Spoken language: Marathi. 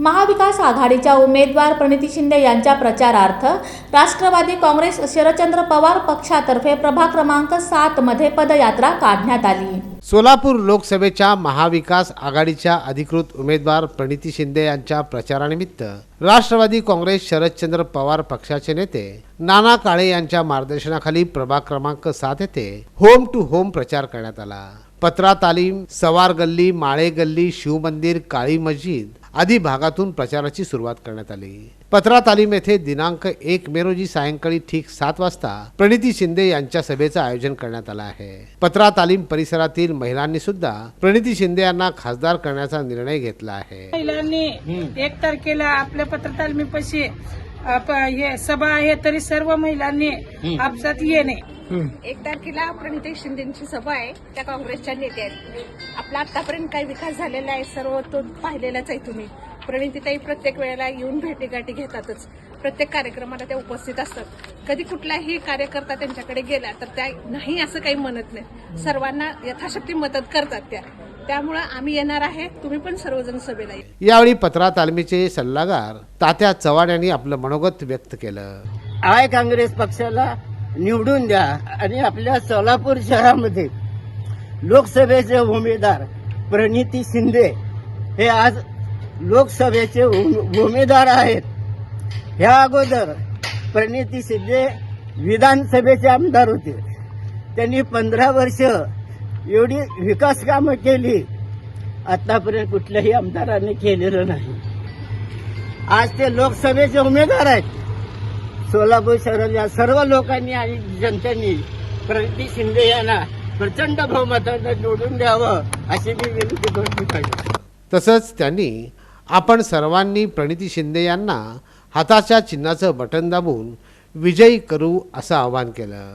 महाविकास आघाडीच्या उमेदवार प्रणिती शिंदे यांच्या प्रचारार्थ राष्ट्रवादी काँग्रेस शरदचंद्र पवार पक्षातर्फे प्रभाग क्रमांक सात मध्ये पदयात्रा काढण्यात आली. सोलापूर लोकसभेच्या महाविकास आघाडीच्या अधिकृत उमेदवार प्रणिती शिंदे यांच्या प्रचारानिमित्त राष्ट्रवादी काँग्रेस शरदचंद्र पवार पक्षाचे नेते नाना काळे यांच्या मार्गदर्शनाखाली प्रभाग क्रमांक सात येथे होम टू होम प्रचार करण्यात आला. पत्रा तालीम सवार गल्ली माळे गल्ली शिवमंदिर काळी मस्जिद आदी भागातून प्रचाराची सुरुवात करण्यात आली. पत्रा तालीम येथे दिनांक एक मे रोजी सायंकाळी ठीक सात वाजता प्रणिती शिंदे यांच्या सभेचं आयोजन करण्यात आलं आहे. पत्रा तालीम परिसरातील महिलांनी सुद्धा प्रणिती शिंदे यांना खासदार करण्याचा निर्णय घेतला आहे. महिलांनी एक तारखेला आपल्या पत्रतालमीपाशी आप- हे सभा आहे तरी सर्व महिलांनी आपसात येणे. एक तारखेला प्रणिती शिंदेची सभा आहे. त्या काँग्रेसच्या नेत्या आहेत. आपला आतापर्यंत काय विकास झालेला आहे सर्व तो पाहिलेलाच आहे तुम्ही. प्रणितीताई प्रत्येक वेळेला येऊन भेटीगाठी घेतातच. प्रत्येक कार्यक्रमाला त्या उपस्थित असतात. कधी कुठलाही कार्यकर्ता त्यांच्याकडे गेला तर त्या नाही असं काही म्हणत नाही सर्वांना यथाशक्ती मदत करतात त्या. त्यामुळं आम्ही येणार आहे. तुम्ही पण सर्वजण सभेला या. यावेळी पत्रा तालमीचे सल्लागार तात्या चव्हाण यांनी आपलं मनोगत व्यक्त केलं. आय काँग्रेस पक्षाला निवडून द्या आणि आपल्या सोलापूर शहरामध्ये लोकसभेचे उमेदवार प्रणिती शिंदे हे आज लोकसभेचे उम- उमेदवार आहेत. ह्या अगोदर प्रणिती शिंदे विधानसभेचे आमदार होते. त्यांनी पंधरा वर्ष एवढी विकास कामं केली. आतापर्यंत कुठल्याही आमदाराने केलेलं नाही. आज ते लोकसभेचे उमेदवार आहेत. सोलापूर शहरातल्या सर्व लोकांनी आणि जनतेने प्रणिती शिंदे यांना प्रचंड बहुमतानं निवडून द्यावं अशी मी विनंती करतो तसंच त्यांनी आपण सर्वांनी प्रणिती शिंदे यांना हाताच्या चिन्हाचं बटन दाबून विजयी करू असं आवाहन केलं.